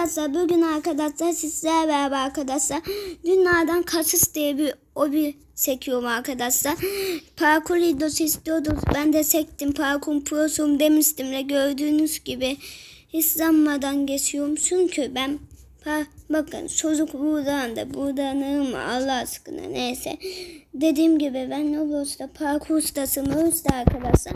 Arkadaşlar bugün arkadaşlar sizlerle beraber arkadaşlar dünyadan kaçış diye bir o bir sekiyorum arkadaşlar. Parkur videosu istiyordunuz. Ben de sektim. Parkur prosum demiştim de gördüğünüz gibi hızlanmadan geçiyorum. Çünkü ben bakın çocuk buradan da buradan mı Allah aşkına neyse. Dediğim gibi ben Roblox'ta parkur. O yüzden arkadaşlar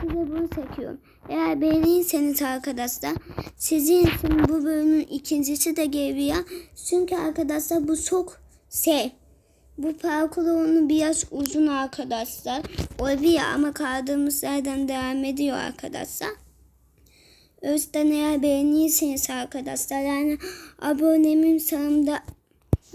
size bunu çekiyorum. Eğer beğenirseniz arkadaşlar sizin için bu bölümün ikincisi de geliyor. Çünkü arkadaşlar bu çok şey. Bu parkur onu biraz uzun arkadaşlar. Oluyor ama kaldığımız yerden devam ediyor arkadaşlar. O yüzden eğer beğenirseniz arkadaşlar yani abonemin sağımda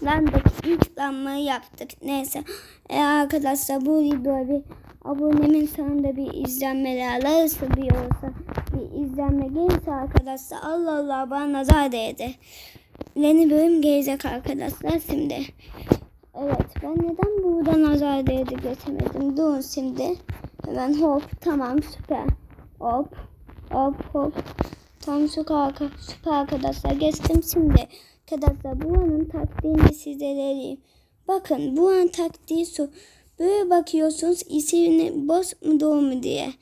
lan da yüklenmeyi yaptık. Neyse. Eğer arkadaşlar bu videoya bir abonemin sonunda bir izlenmeler alırsa bir olsa bir izlenme gelirse arkadaşlar Allah Allah bana nazar değdi. Yeni bölüm gelecek arkadaşlar şimdi. Evet ben neden buradan nazar değdi geçemedim. Durun şimdi. Hemen hop tamam süper. Hop hop. Tam süper arkadaşlar geçtim şimdi. Arkadaşlar buranın taktiğini size vereyim. Bakın buranın taktiği su. Böyle bakıyorsunuz ismini boş mu dolu mu diye.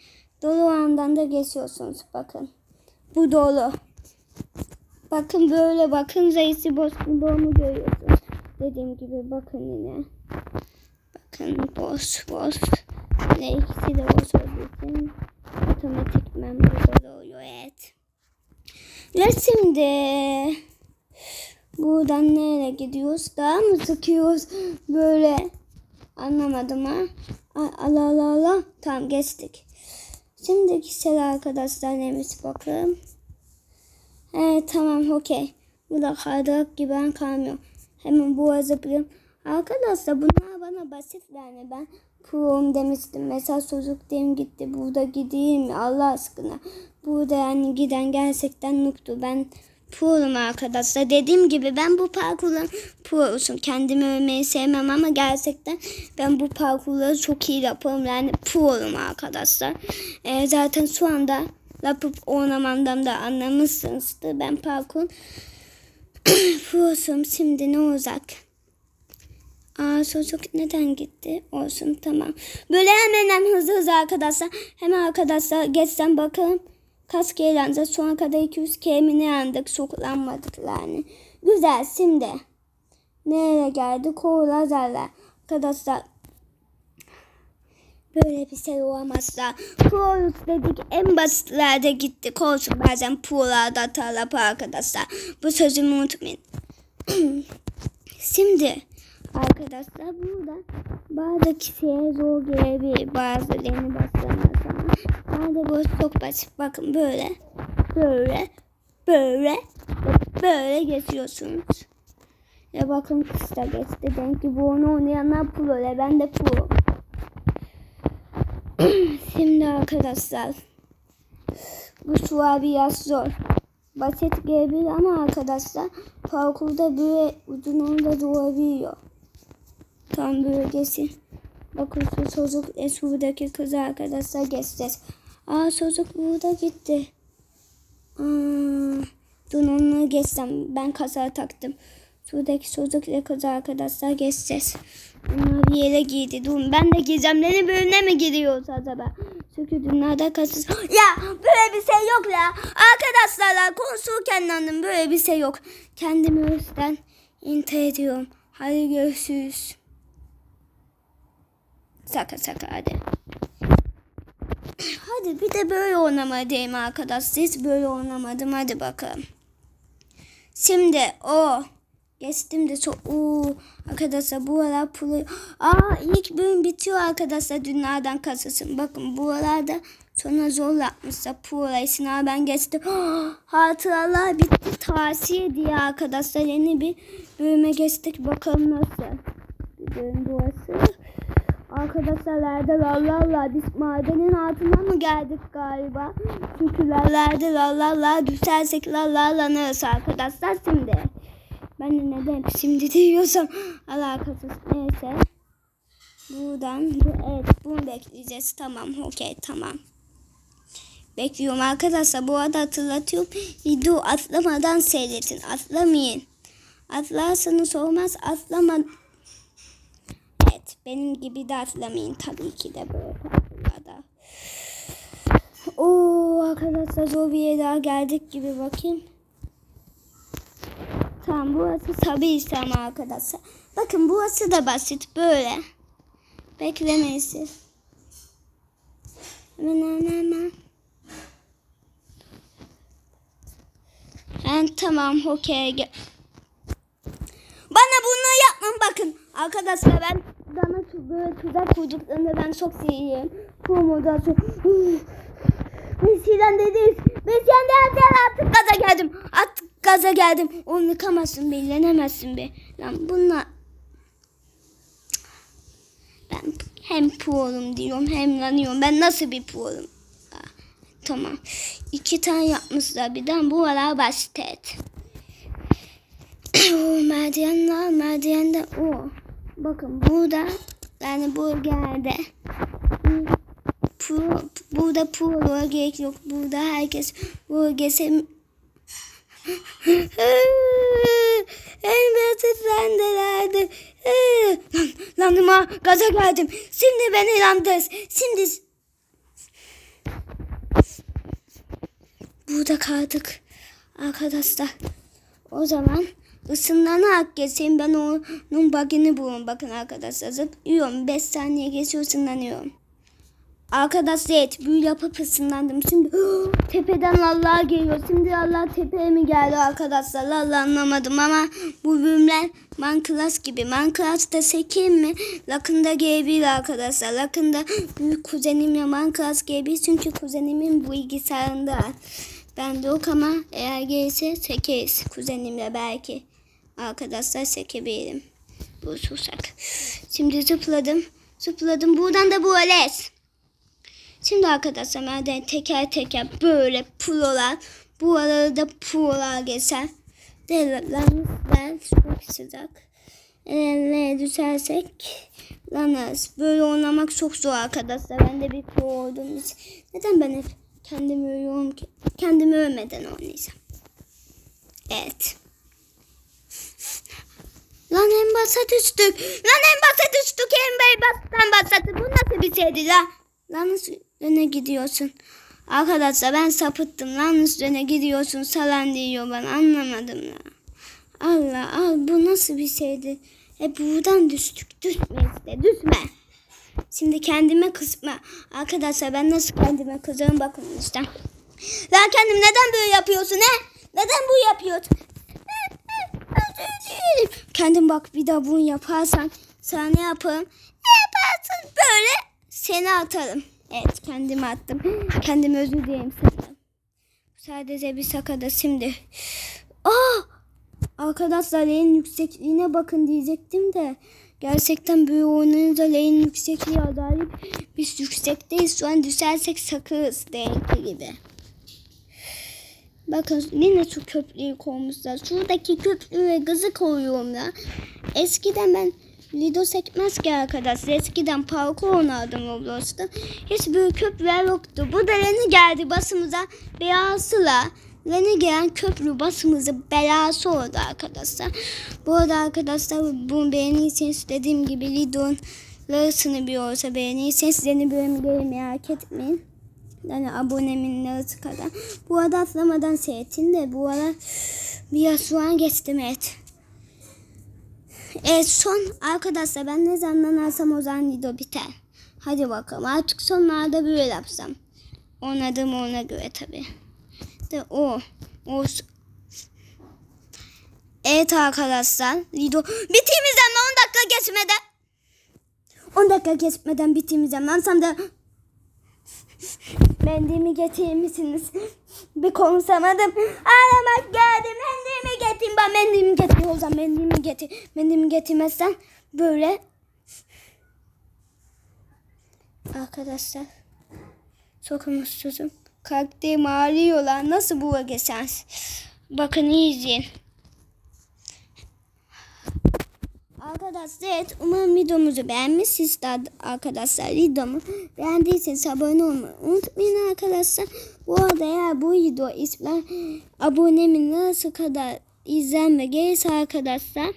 Dolu andan da geçiyorsunuz bakın. Bu dolu. Bakın böyle bakın zayıfı boş mu dolu mu görüyorsunuz. Dediğim gibi bakın yine. Bakın boş boş. Ve ikisi de boş olduğu için otomatikmen burada oluyor evet. Ve şimdi buradan nereye gidiyoruz? Daha mı sıkıyoruz? Böyle anlamadım ha. Allah Allah Allah. Tamam geçtik. Şimdi kişisel arkadaşlar neymiş bakalım. Evet tamam okey. Bu da kaydırak gibi ben kalmıyorum. Hemen bu zıplayayım. Arkadaşlar bunlar bana basit yani ben pro'um demiştim. Mesela çocuk dem gitti. Burada gideyim mi Allah aşkına. Burada yani giden gerçekten noktu. Ben pro'um arkadaşlar. Dediğim gibi ben bu parkurun pro'sum. Kendimi övmeyi sevmem ama gerçekten ben bu parkurları çok iyi yaparım. Yani pro'um arkadaşlar. Ee, zaten şu anda yapıp oynamamdan da anlamışsınızdır. Ben parkur pro'sum. Şimdi ne olacak? Aa çocuk neden gitti? Olsun tamam. Böyle hemen hemen hızlı hızlı arkadaşlar. Hemen arkadaşlar geçsem bakalım. Kaç kere yanacağız? Şu ana kadar 200 kere mi yandık? Soklanmadık yani. Güzel şimdi. Nereye geldik? O lazerler. Arkadaşlar Böyle bir şey olamazsa. Pro dedik en basitlerde gittik. Olsun bazen prolarda hatalar yapar arkadaşlar. Bu sözümü unutmayın. Şimdi arkadaşlar burada bazı kişiye zor gelebilir. Bazılarını bastırmaz ama. Bende bu çok. Bakın böyle. Böyle. Böyle. Böyle geçiyorsunuz. Ya bakın kısa geçti. Denk ki bu onu oynayanlar pro. Ya ben de pro. Şimdi arkadaşlar. Bu sual biraz zor. Basit gelebilir ama arkadaşlar parkurda böyle ucunun da doğabiliyor. Tam bölgesi. Bakın şu çocuk şuradaki kız arkadaşlar geçeceğiz. Aa çocuk burada gitti. Aa, dur onları geçsem. Ben kaza taktım. Şuradaki çocuk ile kız arkadaşlar geçeceğiz. Onlar bir yere giydi. Dur ben de giyeceğim. Benim bölümüne mi gidiyoruz acaba? Çünkü dünyada kasız. Ya böyle bir şey yok ya. Arkadaşlarla konuşurken anladım. Böyle bir şey yok. Kendimi özden intihar ediyorum. Hadi görüşürüz. Saka saka hadi. Hadi bir de böyle oynamadayım arkadaş. Siz böyle oynamadım. Hadi bakalım. Şimdi o. Geçtim de çok uuu arkadaşlar bu aralar pulu. Aa ilk bölüm bitiyor arkadaşlar dünyadan kasasın. Bakın bu arada sonra zor yapmışlar Pura sınav ben geçtim. Hatıralar bitti tavsiye diye arkadaşlar yeni bir bölüme geçtik. Bakalım nasıl. Bir bölüm burası. Arkadaşlar lerde lalala biz madenin altına mı geldik galiba? Çünkü lallerde lalala düşersek lalalanırız arkadaşlar şimdi. Ben de neden şimdi diyorsam alakasız. Neyse. Buradan bu evet bunu bekleyeceğiz. Tamam okey tamam. bekliyorum arkadaşlar. Bu arada hatırlatıyorum. Video atlamadan seyredin. Atlamayın. Atlarsanız olmaz. Atlama. Benim gibi de atlamayın. Tabii ki de böyle tatlılarda. Oo arkadaşlar yere daha geldik gibi bakayım. Tamam burası tabi İslam arkadaşlar. Bakın burası da basit böyle. Beklemesi. Hemen hemen tamam okey. Bana bunu yapmayın bakın. Arkadaşlar ben bana böyle tuzak kurduklarında ben çok seviyorum. Kurmadan çok... Mesih'den dediniz. Mesih'den dediniz artık gaza geldim. Artık gaza geldim. Onu yıkamazsın be, yenemezsin be. Lan bunlar... Ben hem puolum diyorum hem lanıyorum. Ben nasıl bir puolum? Tamam. İki tane yapmışlar birden. Bu ara basit. o merdivenler, merdivende o. Bakın burada yani bölgelerde pro, burada pro'ya gerek yok. Burada herkes bölgesi Elbette sendelerde. Lan, landıma gaza geldim. Şimdi beni landır. Şimdi burada kaldık arkadaşlar. O zaman ısınlanarak geçeyim. Ben onun bug'ini bulun. Bakın arkadaşlar zıplıyorum. 5 saniye geçiyor ısınlanıyorum. Arkadaşlar evet büyü yapıp ısınlandım. Şimdi tepeden Allah geliyor. Şimdi Allah tepeye mi geldi arkadaşlar? Allah anlamadım ama bu bölümler Minecraft gibi. Minecraft'ta sekeyim mi? Lakında gelebilir arkadaşlar. Lakında büyük kuzenimle Minecraft gelebilir. Çünkü kuzenimin bu bilgisayarında. Ben de yok ama eğer gelirse sekeriz kuzenimle belki. Arkadaşlar sekebilirim. Bu susak. Şimdi zıpladım. Zıpladım. Buradan da bu oles. Şimdi arkadaşlar nereden teker teker böyle pulolar bu arada pulolar geçer. Dereler çok sıcak. Eğer düşersek lanarız. Böyle oynamak çok zor arkadaşlar. Ben de bir pro için. Neden ben hep kendimi övüyorum ki? Kendimi övmeden oynayacağım. Evet. Lan en basa düştük. Lan en basa düştük. En bastan basatı. Bu nasıl bir şeydi la? Lan üstüne gidiyorsun. Arkadaşlar ben sapıttım. Lan üstüne gidiyorsun. Salan diyor bana. Anlamadım ya. Allah al bu nasıl bir şeydi? E buradan düştük. Düşme işte. Düşme. Şimdi kendime kısma. Arkadaşlar ben nasıl kendime kızıyorum bakın işte. Lan kendim neden böyle yapıyorsun he? Neden bu yapıyorsun? Kendim bak bir daha bunu yaparsan sana ne yaparım? Ne yaparsın böyle seni atarım. Evet kendimi attım. Kendimi özür dileyim senden. Sadece bir sakada şimdi. Aa! Arkadaşlar leğen yüksekliğine bakın diyecektim de. Gerçekten böyle oynayınca leğen yüksekliği acayip. Biz yüksekteyiz. Şu an düşersek sakız değerli gibi. Bakın yine şu köprüyü koymuşlar. Şuradaki köprüye gazı koyuyorum ya. Eskiden ben Lido sekmez ki arkadaşlar. Eskiden parkur oynardım Roblox'ta. Hiç böyle köprüler yoktu. Bu da yeni geldi basımıza beyazıyla. Yeni gelen köprü basımıza belası oldu arkadaşlar. Bu arada arkadaşlar bunu beğenirseniz dediğim gibi Lido'nun yarısını bir olsa beğenirseniz yeni bölüm gelir merak etmeyin. Yani abonemin yarısı kadar. Bu arada atlamadan seyretin de bu ara biraz şu an geçtim evet. Evet son arkadaşlar ben ne zaman alsam o zaman video biter. Hadi bakalım artık sonlarda böyle yapsam. Oynadım ona göre tabi. De o. O. Evet arkadaşlar. Lido bitimizden 10 dakika geçmeden 10 dakika geçmeden ben sana da Mendimi getirir misiniz? Bir konuşamadım. Ağlamak geldi. Mendimi getir. Ben mendimi getir. O zaman mendimi getir. Mendimi getirmezsen böyle. Arkadaşlar. Çok mutsuzum. Kalktığım ağrıyorlar. Nasıl bu geçer? Bakın iyi izleyin. Arkadaşlar evet umarım videomuzu beğenmişsiniz arkadaşlar. Videomu beğendiyseniz abone olmayı unutmayın arkadaşlar. Bu arada eğer bu video ismi abonemin nasıl kadar izlenme gelirse arkadaşlar.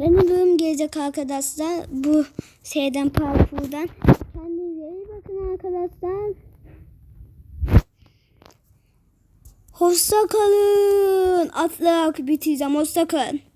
Yeni bölüm gelecek arkadaşlar. Bu şeyden parkurdan. Kendinize iyi bakın arkadaşlar. Hoşça kalın. Atlayarak bitireceğim. Hoşça kalın.